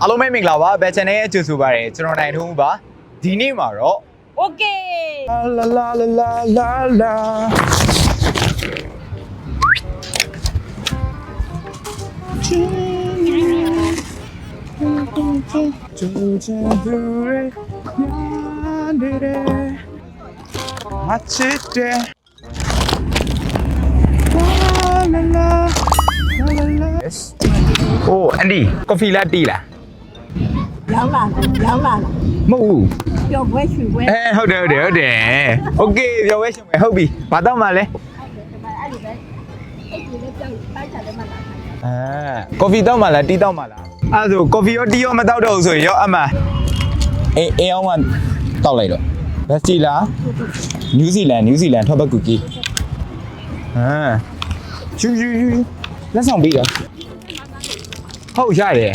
အားလုံးပဲမင်္ဂလာပါဘယ် channel ရဲ့ကြိုဆိုပါရယ်ကျွန်တော်နိုင်ထုံးပါဒီနေ့မှာတော့ okay လာလာလာလာလာလာကျူကျူဒူရေနာနေရဲမချစ်တဲ့လာလာလာလာ Yes. Oh, Andy, coffee latte lah. ရောင်းလာရောင်းလာ မဟုတ်ဘူး ပြောဝဲရွှေဝဲ အဲဟုတ်တယ်ဟုတ်တယ်ဟုတ်တယ်โอเคပြောဝဲရှင်မယ်ဟုတ်ပြီဘာတော့မှလဲ အဲ့ဒီပဲအဲ့ဒီလည်းကြောက်တိုက်ချတယ်မလား အဲကော်ဖီတောက်မှလားတီးတောက်မှလားအဲ့ဒါဆိုကော်ဖီရောတီးရောမတောက်တော့ဘူးဆိုရင်ရောအမှအေးအေးအောင်မှတောက်လိုက်တော့ဘက်စတီလာနယူးဇီလန်နယူးဇီလန်ထောက်ဘက်ကူကီအာချူချူချူလက်ဆောင်ပေးတော့ဟုတ်ရတယ်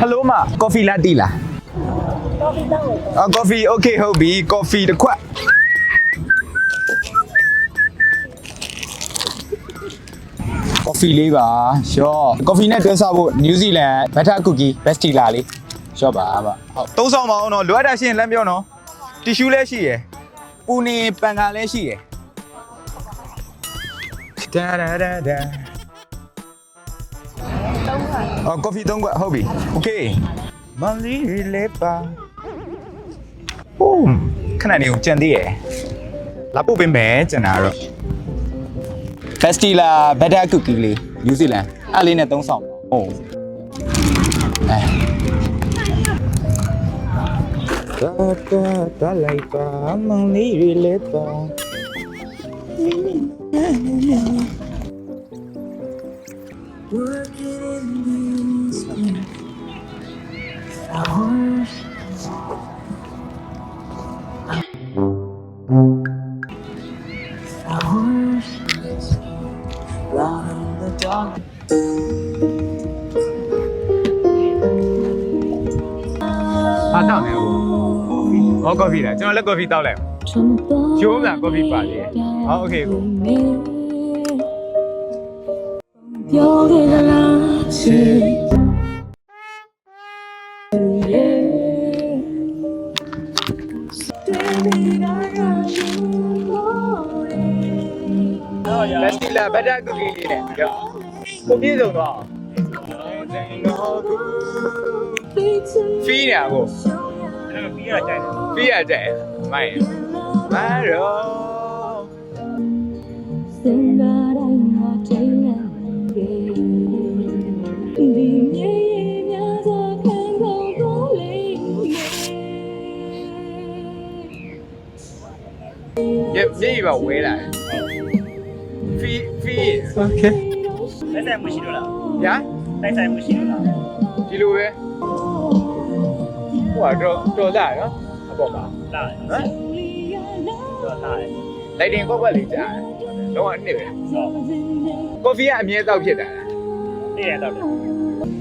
ဟယ်လိုမကော်ဖီလာတီးလား တော့ပြီးတော့ အော်ကော်ဖီโอเคဟုတ်ပြီကော်ဖီတစ်ခွက်ကော်ဖီလေးပါရှော့ကော်ဖီနဲ့တွဲစားဖို့နယူးဇီလန်ဘတ်တာကူကီဘက်စတီလာလေးရှော့ပါပါဟုတ်သုံးဆောင်ပါအောင်နော်လိုအပ်တာရှိရင်လမ်းပြောနော်တီရှူးလည်းရှိရယ်ပူနေပန်ကန်လည်းရှိရယ်ဒါဒါဒါဒါ Oh, coffee tong buat hobi. Okey. Mali lepa. Oh, ခဏနေကိုကြံသေးရယ်။လာပို့ပေးမယ်ကျန်တာတော့။ Festila butter cookie လေး New Zealand အဲ့လေးနဲ့သုံးဆောင်။ဟုတ်။အဲတာတာတာလိုက်ပါမောင်လေးရလေပါ ဟာတောက်နေဘူးဟောကော်ဖီလားကျွန်တော်လည်းကော်ဖီတောက်လိုက်ချိုးမလားကော်ဖီပါလေဟောโอเคကို ပြောခဲ့သလားချစ်တယ်ဒီနာရရှိလို့ ဖက်စတီလာဘက်တာကူကီလေးနဲ့ကြောကိုပြေဆုံးတော့ Phi nè đã đánh hoa cháy ngàn Vì nhé nhá mày, kháng giàu có linh vào quê lại. Phi, phi à? Ok. Tại sao em mới xin được lắm? Dạ? Tại sao em mới xin được lắm? Đi lưu ပဲဟိုကတော့တော်လာနော်အပေါ်မှာလာဟမ်တော့လာတယ်လိုက်တင်ကောက်ွက်လေးကြားတယ်တော့အနှစ်ပဲတော့ကော်ဖီကအမြဲတောက်ဖြစ်တာလားနေ့ရက်တော့တယ်။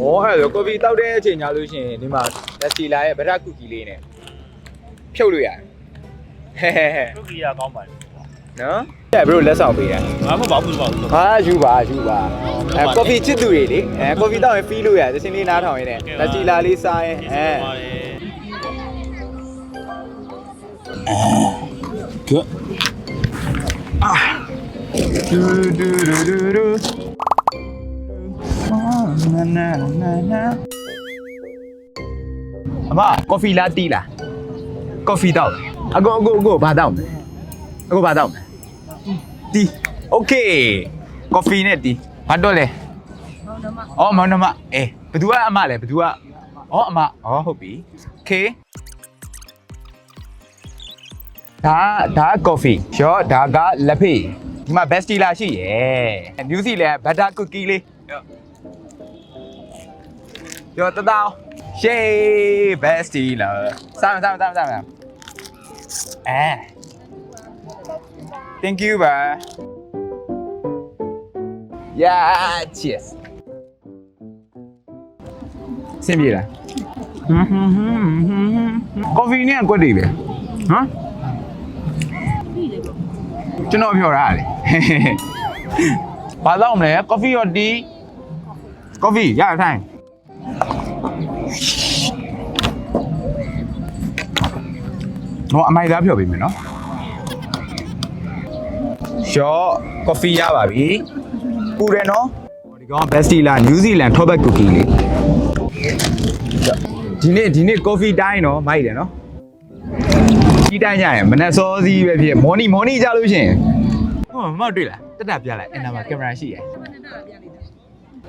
ဩအဲ့လိုကော်ဖီတောက်တဲ့အချိန်ညာလို့ရှိရင်ဒီမှာလက်စီလာရဲ့ဗဒကူကီလေးနဲ့ဖြုတ်လို့ရတယ်။ဟဲဟဲဟဲသူကြီးရကောင်းပါလေနော်။အဲ့ဘရိုလက်ဆောင်ပေးတယ်ငါမပေါ့ဘူးပေါ့ဘူး။ဟာယူပါယူပါ။အဲကော်ဖီချစ်သူတွေလေအဲကော်ဖီတောက်ရင်ဖီးလို့ရတယ်။တချင်းလေးနားထောင်ရင်းနဲ့လက်စီလာလေးစားရင်အဲ Good. Ah. Do do do do do. Ah, na na na na. အမကော်ဖီလားတီးလားကော်ဖီတောက်အကိုအကိုအကိုဘာတောက်မလဲအကိုဘာတောက်မလဲတီးโอเคကော်ဖီနဲ့တီးဘာတော့လဲအော်မောင်နှမအေးဘသူကအမလဲဘသူကအော်အမအော်ဟုတ်ပြီโอเค ဒါဒါကော်ဖီရောဒါကလက်ဖေးဒီမှာ best dealer ရှိရယ်နယူးဇီလန်ဘတ်တာကူကီလေးရောတတောင်း Yay best dealer စမ်းစမ်းစမ်းစမ်းစမ်းအဲ Thank you ပါ Yeah cheers စင်ပြေလားကော်ဖီနဲ့ကွက်တွေပဲဟမ် ကျွန်တော်ပြောတာလေဘာတော့မလဲကော်ဖီရောတီကော်ဖီရထိုင်ဟောအမိုက်သားဖြော်ပေးမယ်နော်ရှော့ကော်ဖီရပါပြီပူတယ်နော်ဒီကောင် Bastilla New Zealand Tobacco Cookie လေးဒီနေ့ဒီနေ့ coffee တိုင်းနော်မိုက်တယ်နော် ဒီတိုင်းညရင်မနက်စောစီးပဲဖြစ် morning morning ကြလို့ရှရင်ဟောမမတွေ့လားတက်တာပြလိုက်အဲ့နာမှာကင်မရာရှိရယ်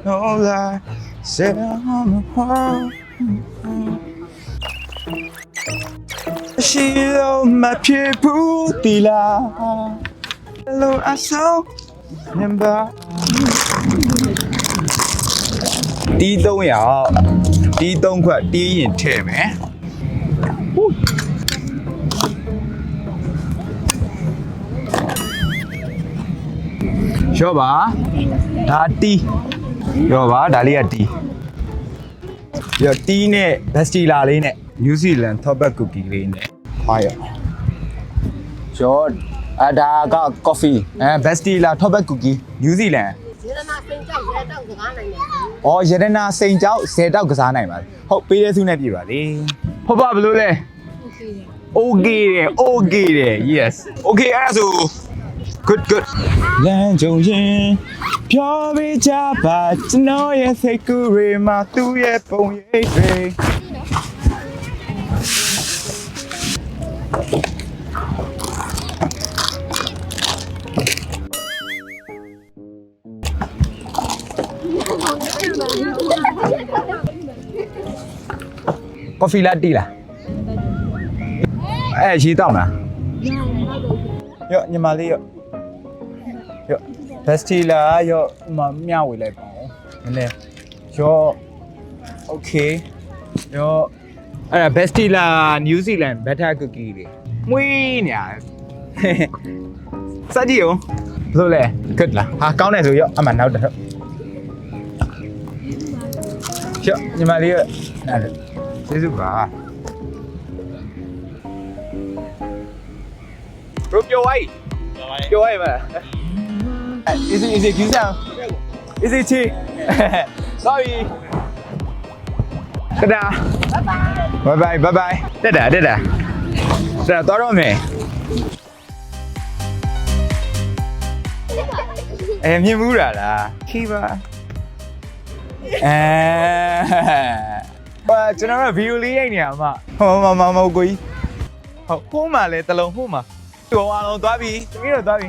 No lie, said I'm a heart. She on my people, Tila. Hello, I saw number. တီး300ရောက်တီး3ခွက်တီးရင်ထည့်မယ် ရောပါဒါတီးရောပါဒါလေးကတီးရောတီးနဲ့ဘက်စတီလာလေးနဲ့ New Zealand Tobacco Cookie လေးနဲ့ဟာရရောအဒါက coffee အဲဘက်စတီလာ Tobacco Cookie New Zealand ရေရနာစိန်ကြောက်ရဲတောက်စကားနိုင်တယ်။အော်ရတနာစိန်ကြောက်ဆယ်တောက်ကစားနိုင်ပါလေ။ဟုတ်ပေးတဲ့စုနဲ့ပြပါလေ။ဖဖဘလို့လဲ။ Okay တယ် Okay တယ် yes okay အဲ့ဒါဆို good good လမ်းကြုံရင်ပြောပေးကြပါကျွန်တော်ရဲ့စိတ်ကူးတွေမှာသူ့ရဲ့ပုံရိပ်တွေကော်ဖီလာတီလားအဲရေးတော့မလား ရော့ညီမလေးရော့ရော့ဘက်စတီလာရော့မမျှဝေလိုက်ပါဦးနည်းနည်းရော့โอเคရော့အဲ့ဒါဘက်စတီလာနယူးဇီလန်ဘက်တာကူကီလေးမွေးညာစကြည့်ရောဘယ်လိုလဲ good လားဟာကောင်းတယ်ဆိုရော့အမှနောက်တစ်တော့ရော့ညီမလေးရော့အဲ့ဒါကျေးဇူးပါ bro ပြောဝိုင်း ပြောပါ ပြောဝိုင်းပါလား easy easy ကျူးစမ်း easy ချီ sorry တဒါ bye bye bye bye တက်တာတက်တာတက်တာတော့တော့မယ်အဲမြင်မှုတာလားခီးပါအဲဘာကျွန်တော်ကဗီဒီယိုလေးရိုက်နေရမှာဟောမမမမကိုကြီးဟုတ်ဟိုမှာလဲတလုံးဟိုမှာတော်အောင်သွားပြီတမီးတော့သွားပြီ